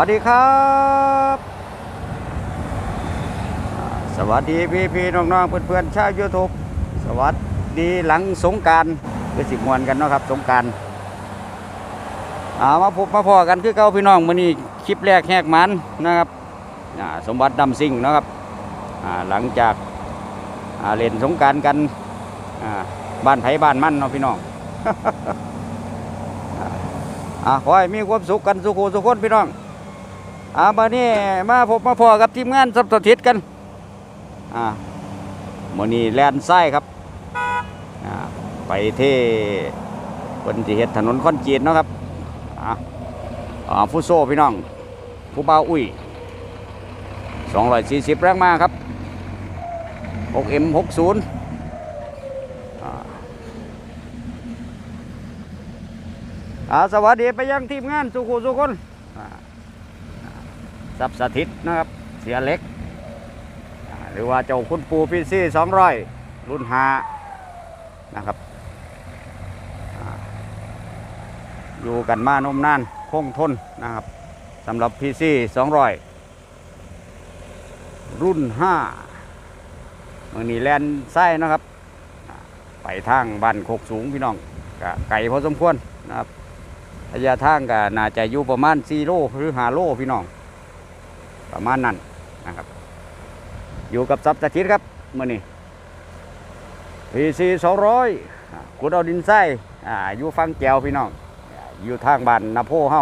สวัสดีครับ สวัสดีพี่พี่ๆน้องๆเพื่อนๆชาวยูทูบสวัสดีหลังสงการคือสิบมวนกันเนาะครับสงกรารามาพบมาพอกันคือเก่าพี่น้องมื้อนี้คลิปแรกแหกมันนะครับสมบัติดำซิ่งนะครับหลังจากาเล่นสงการกันบ้านไผ่บ้านมันเนาะพี่น้องอขอให้มีความสุขกันสุขสุขคนพี่น้อง อ่ามานี่มาพบมาพอกับทีมงานสับสถิตกัน อ่ามือนี้แลนไส้ครับ อ่า ไปเที่คนที่เฮ็ดถนนคอนกรีตเนาะครับ อ่าอ่าผู้โซ่พี่น้อง ผู้บ่าวอุ้ย240แรงมาครับ 6M60 อ่าอ่าสวัสดีไปยังทีมงานสุขุสุคน สับสถิตนะครับ เสียเล็ก หรือว่าเจ้าคุณปูพีซี่สองร้อยรุ่นหานะครับ อยู่กันมานมนานคงทนนะครับสำหรับพีซี่สองร้อยรุ่นห้ามือนีแลนไส้นะครับ ไปทางบ้านโคกสูงพี่น้องกไก่พอสมควรนะครับระยะทางก็น่าจะอยู่ประมาณ4โลหรือ5โลพี่น้อง ประมาณนั้นนะครับ อยู่กับซับสถิตครับมื่อนี้พีซีสองร้อยขุดเอาดินไส้อ่อยู่ฟังแกวพี่น้อง อยู่ทางบ้านนาโพเฮา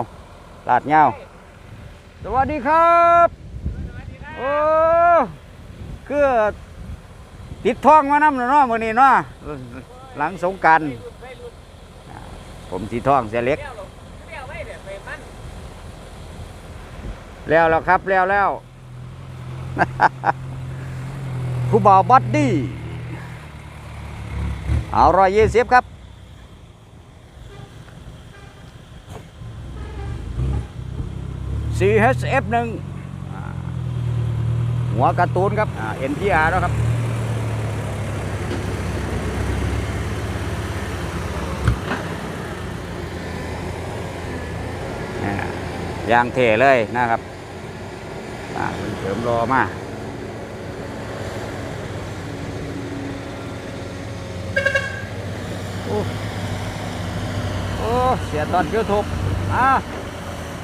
ลาดเงาสวัสดีครับโอ้คือติดท้องมาน้ำเนาะมื่อนี้เนาะหลังสงการผมสีท้องเสียเล็ก แล้วแล้วครับแล้วแล้วผู้บ่าวบัดดี้เอาร้อยยี่สิบครับ CHF หนึ่งหัวการ์ตูนครับอ่า NTR แล้วครับอ่ายางเทเลยนะครับ อ่าเพิ่นเสริมรอมาโอ้โอ้เสียตอนยูทูบอ่า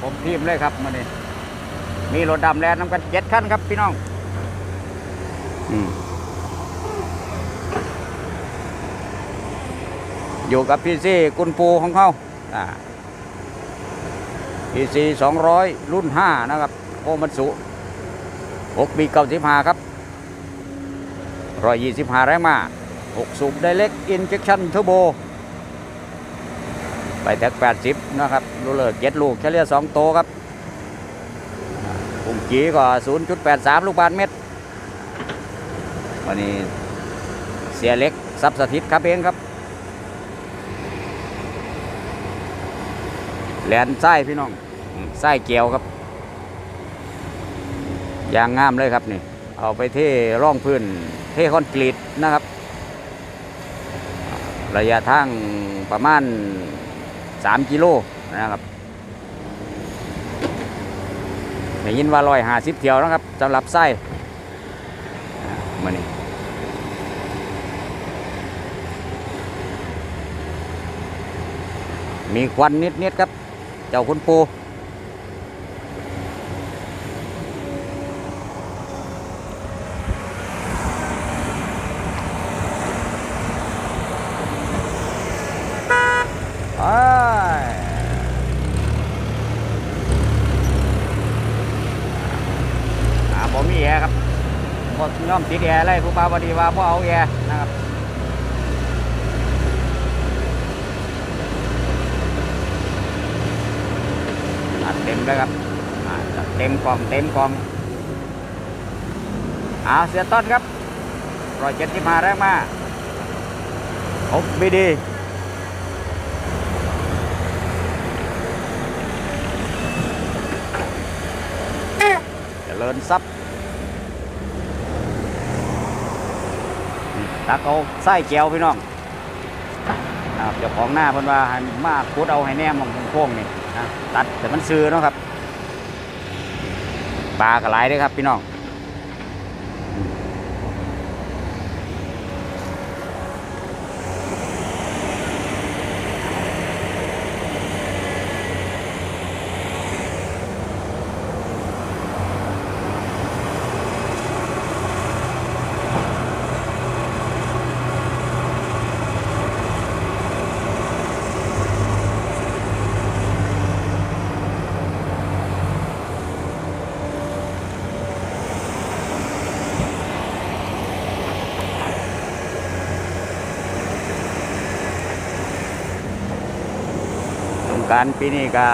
ผมทีมเลยครับมาเนี่มีรถดำแลนน้ำกันเจ็ดคันครับพี่น้องอืมอยู่กับพี่ซี่กุนปูของเขาอ่า EC 200 รุ่น 5 นะครับ โอมันสุ 6ปี95ครับ125แรงมา6สูบไดเล็กอินเจคชั่นเทอร์โบไปแท็ก80นะครับรูเลอร์เจ็ดลูกเฉลี่ย2โตครับปุ่มจีก็0.83ลูกบาทเมตร วันนี้เสียเล็กซับสถิตครับเองครับแลนไส้พี่น้องไส้เกียวครับ ยางงามเลยครับนี่ เอาไปเทร่องพื้น เทคอนกรีตนะครับ ระยะทางประมาณ 3 กิโลนะครับได้ยินว่าร้อยหาสิบเที่ยวนะครับสำหรับไส้มานี่มีควันนิดๆครับ เจ้าคุณปูไปอ่าผมมีแอร์ครับผม ย่อมติดแอร์เลยผู้ปาวดีว่าพ่เอาแอร์นะครับอัดเต็มเลยครับเต็มกล่องเต็มกล่องเอาเสียต้นครับร้อยเจ็ดสิบห้าแรงมาหกบีดีเจริญทรัพย์ ตักเอาไส้แก้วพี่น้องเดี๋ยวของหน้าพันว่าให้มากคุดเอาให้แน่มองโค้งนี่ตัดแต่มันซื้อเนาะครับปลากระไรด้วยครับพี่น้อง การปีนี้ก็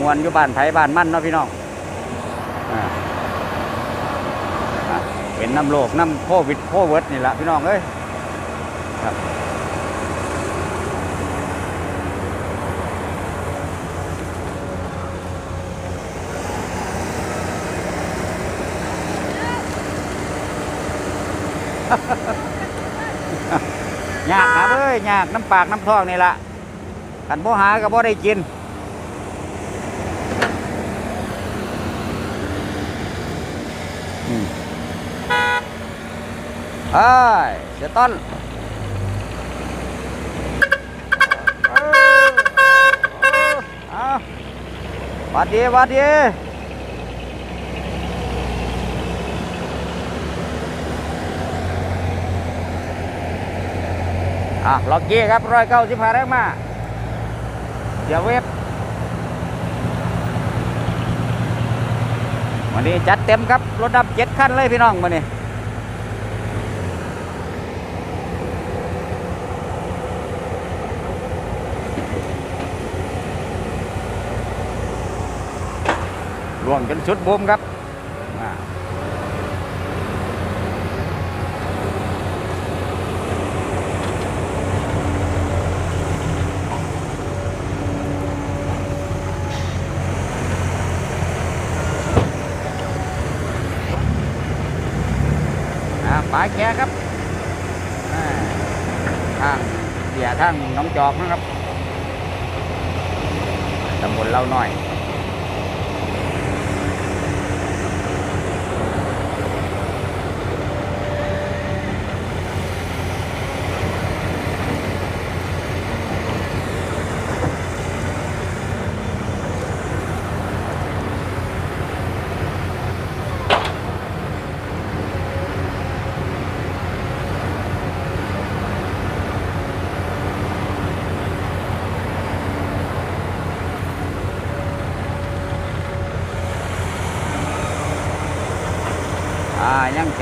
มวนอยู่บ้านไผบ้านมั่นเนาะพี่น้องอเป็นน้ำโลกน้ำโควิดโควิดนี่แหละพี่น้องเอ้ยครับยากครับเอ้ยยากน้ำปากน้ำท้องนี่ละ กันบ่หาก็บ่ได้กิน เอ้ยเสียต้นวัดดีวัดดีอะล็อกกี้ครับร้อยเก้าสิบห้าแรงมา เดี๋ยเวฟวันนี้จัดเต็มครับ รถดับเจ็ดขั้นเลยพี่น้องมาเนี้รวมจนชุดบูมครับ ปลายแกครับอ่าทางเสียทางน้องจอกนะครับตำบลเล่าน้อย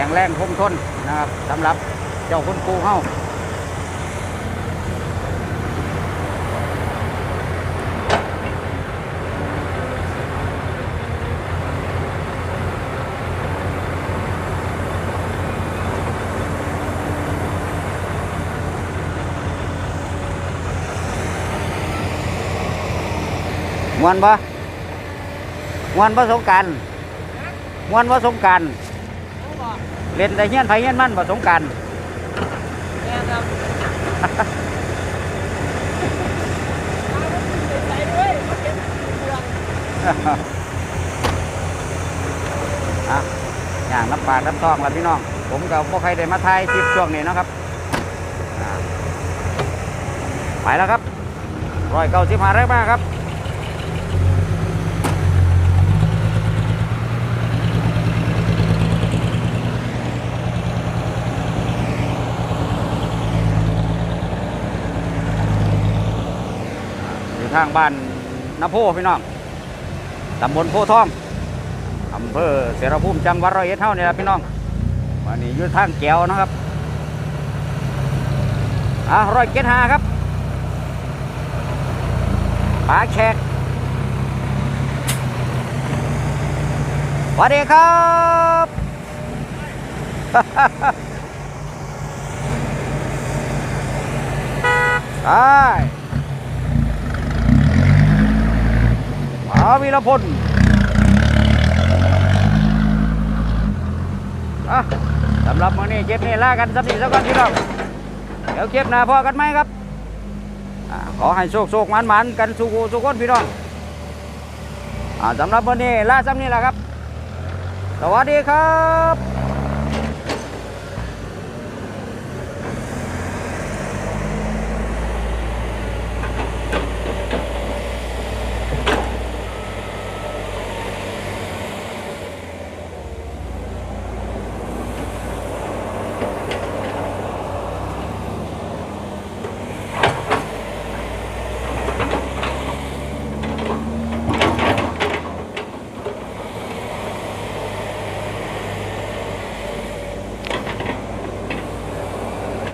ข็งแรงคงทนนะครับสำหรับเจ้าคุณปูเฮามวนปะมวนปะสงกรารมวนปะสงการ เล่นแต่เฮี้ยนไผเฮี้ยนมันบ่สงการแม่ครับใส่ด้วยมาเก็บเรื่องอะอย่างน้ำปลาน้ำทองแล้วพี่น้อง ผมกับพวกใครได้มาถ่ายคลิปช่วงนี้เนาะครับไปแล้วครับร้อยเก้าสิบห้าแรกมากครับ ทางบ้านนาโพพี่น้องตำบลโพทองอำเภอเสรภูมิจังหวัดร้อยเอ็ดเท่านี่แหละพี่น้องวันนี้อยู่ทางแก้วนะครับอะร้อยเจ็ดหาครับปลาแขกสวัสดีครับใช่าวีรพลอะสำหรับมื้อนี้เก็บนี่ลากันสำนีสักก่อนพี่น้องเดี๋ยวเก็บหน้าพอกันไหมครับอาขอให้โชคโชคมันมันกันสุขสุขคนพี่น้องอาสำหรับวันนี้ลาสำนี้แหละครับ สวัสดีครับ